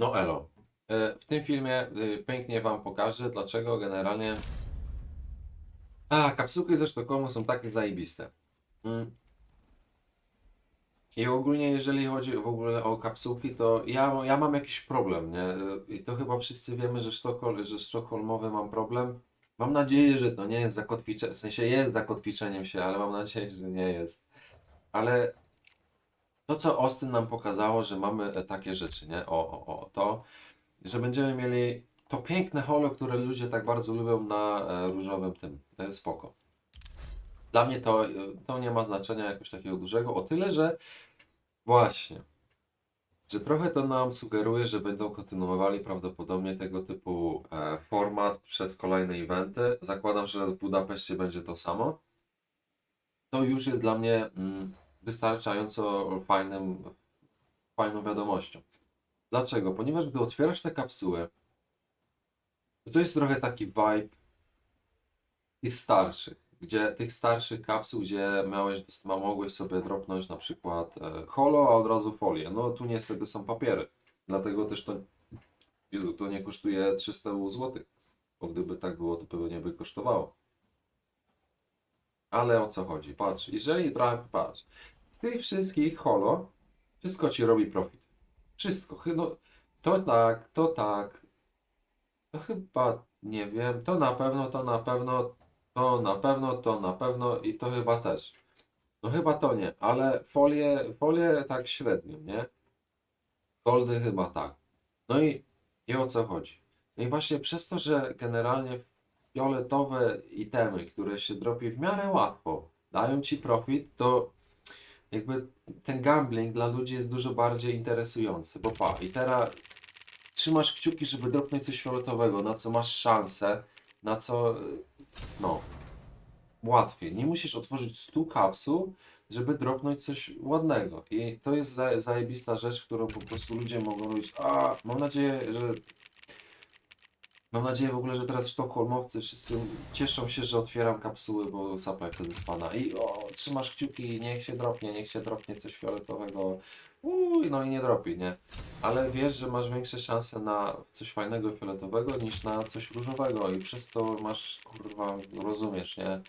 No elo. E, W tym filmie y, pięknie Wam pokażę, dlaczego generalnie a, kapsułki ze Sztokholmu są takie zajebiste. Mm. I ogólnie jeżeli chodzi w ogóle o kapsułki, to ja, ja mam jakiś problem, nie? I to chyba wszyscy wiemy, że, Sztokhol, że sztokholmowy mam problem. Mam nadzieję, że to nie jest zakotwicze, w sensie jest zakotwiczeniem się, ale mam nadzieję, że nie jest. Ale to, co Austin nam pokazało, że mamy e, takie rzeczy, nie? O, o, o, to, że będziemy mieli to piękne holo, które ludzie tak bardzo lubią na e, różowym tym. Jest spoko. Dla mnie to, e, to nie ma znaczenia jakoś takiego dużego, o tyle, że właśnie, że trochę to nam sugeruje, że będą kontynuowali prawdopodobnie tego typu e, format przez kolejne eventy. Zakładam, że w Budapeszcie będzie to samo. To już jest dla mnie mm, wystarczająco fajnym, fajną wiadomością. Dlaczego? Ponieważ gdy otwierasz te kapsuły, to, to jest trochę taki vibe tych starszych, gdzie tych starszych kapsuł, gdzie miałeś, mogłeś sobie dropnąć na przykład e, holo, a od razu folię. No tu niestety są papiery, dlatego też to, to nie kosztuje 300 zł, bo gdyby tak było, to pewnie by kosztowało. Ale o co chodzi? Patrz, jeżeli trochę, patrz, z tych wszystkich holo, wszystko ci robi profit. Wszystko. No, to tak, to tak. To chyba, nie wiem, to na pewno, to na pewno, to na pewno, to na pewno i to chyba też. No chyba to nie, ale folie, folie tak średnio, nie? Goldy chyba tak. No i, i o co chodzi? No i właśnie przez to, że generalnie fioletowe itemy, które się dropi w miarę łatwo, dają ci profit, to jakby ten gambling dla ludzi jest dużo bardziej interesujący. Bo pa, i teraz trzymasz kciuki, żeby dropnąć coś fioletowego, na co masz szansę, na co, no, łatwiej. Nie musisz otworzyć 100 kapsuł, żeby dropnąć coś ładnego. I to jest za, zajebista rzecz, którą po prostu ludzie mogą robić. A, mam nadzieję, że Mam nadzieję w ogóle, że teraz sztokholmowcy wszyscy cieszą się, że otwieram kapsuły, bo supply wtedy spada. I o, trzymasz kciuki, niech się dropnie, niech się dropnie coś fioletowego. Uj, no i nie dropi, nie? Ale wiesz, że masz większe szanse na coś fajnego fioletowego niż na coś różowego i przez to masz, kurwa, rozumiesz, nie?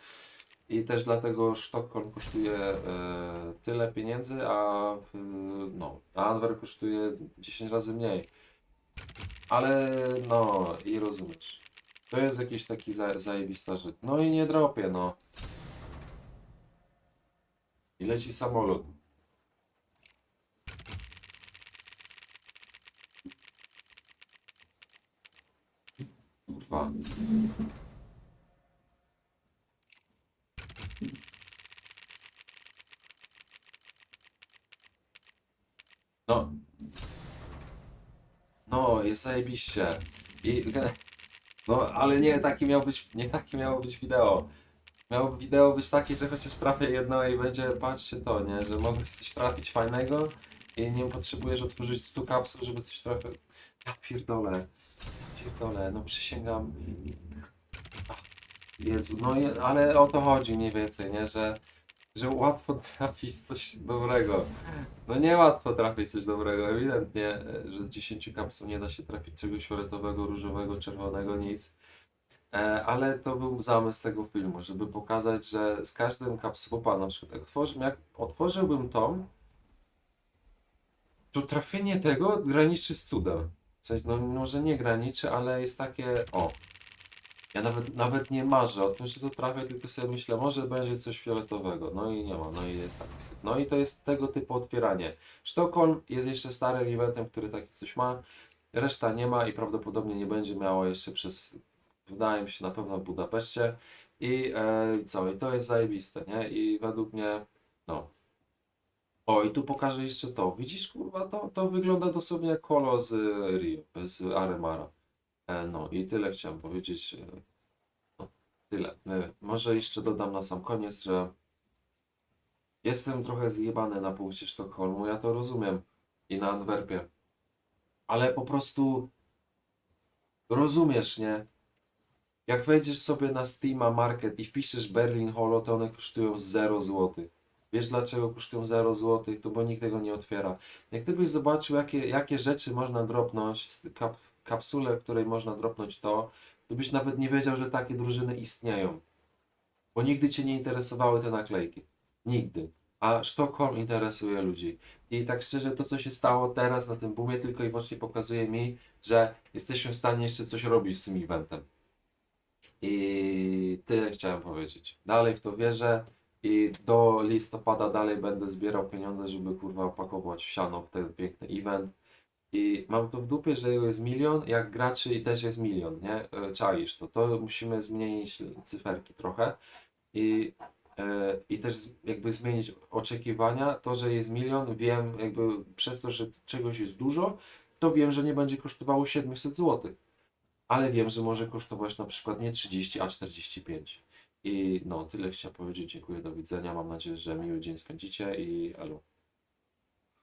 I też dlatego Sztokholm kosztuje e, tyle pieniędzy, a e, no, a Antwerp kosztuje 10 razy mniej. Ale no, i rozumiesz. To jest jakiś taki za, zajebista rzecz. No i nie dropię, no. I leci samolot. Kurwa. No. No, jest zajebiście. I, no, ale nie, taki miał być, nie takie miało być wideo. Miało wideo być takie, że chociaż trafię jedno i będzie, patrzcie to, nie, że mogę coś trafić fajnego i nie potrzebujesz otworzyć 100 kapsuł, żeby coś trafić. Ja pierdolę, ja pierdolę, no przysięgam. Jezu, no i, ale o to chodzi mniej więcej, nie, że, że łatwo trafić coś dobrego. No niełatwo trafić coś dobrego, ewidentnie, e, że z 10 kapsuł nie da się trafić czegoś fioletowego, różowego, czerwonego, nic. E, ale to był zamysł tego filmu, żeby pokazać, że z każdym kapsułą, na przykład jak, jak otworzyłbym tą, to trafienie tego graniczy z cudem. W sensie, no może nie graniczy, ale jest takie, o. Ja nawet, nawet nie marzę o tym, że to trafię, tylko sobie myślę, może będzie coś fioletowego. No i nie ma, no i jest taki syf. No i to jest tego typu otwieranie. Sztokholm jest jeszcze starym eventem, który taki coś ma. Reszta nie ma i prawdopodobnie nie będzie miało jeszcze przez, wydaje mi się, na pewno w Budapeszcie. I e, co? I to jest zajebiste, nie? I według mnie, no. O, i tu pokażę jeszcze to. Widzisz, kurwa, to, to wygląda dosłownie jak kolo z Rio, z Aremara. E, no i tyle chciałem powiedzieć. Tyle. E, może jeszcze dodam na sam koniec, że jestem trochę zjebany na punkcie Sztokholmu, ja to rozumiem. I na Antwerpie. Ale po prostu rozumiesz, nie? Jak wejdziesz sobie na Steama Market i wpiszesz Berlin Holo, to one kosztują 0 zł. Wiesz dlaczego kosztują 0 zł? To bo nikt tego nie otwiera. Jak ty byś zobaczył, jakie, jakie rzeczy można dropnąć, z kap, kapsulę, w której można dropnąć to, to byś nawet nie wiedział, że takie drużyny istnieją. Bo nigdy cię nie interesowały te naklejki. Nigdy. A Sztokholm interesuje ludzi. I tak szczerze, to co się stało teraz na tym boomie, tylko i wyłącznie pokazuje mi, że jesteśmy w stanie jeszcze coś robić z tym eventem. I tyle chciałem powiedzieć. Dalej w to wierzę i do listopada dalej będę zbierał pieniądze, żeby kurwa opakować w siano w ten piękny event. I mam to w dupie, że jest milion, jak graczy i też jest milion, nie? E, Czaisz to. To musimy zmienić cyferki trochę. I, e, I też jakby zmienić oczekiwania. To, że jest milion, wiem jakby przez to, że czegoś jest dużo, to wiem, że nie będzie kosztowało 700 zł. Ale wiem, że może kosztować na przykład nie 30, a 45. I no, tyle chciałem powiedzieć. Dziękuję, do widzenia. Mam nadzieję, że miły dzień spędzicie i elo.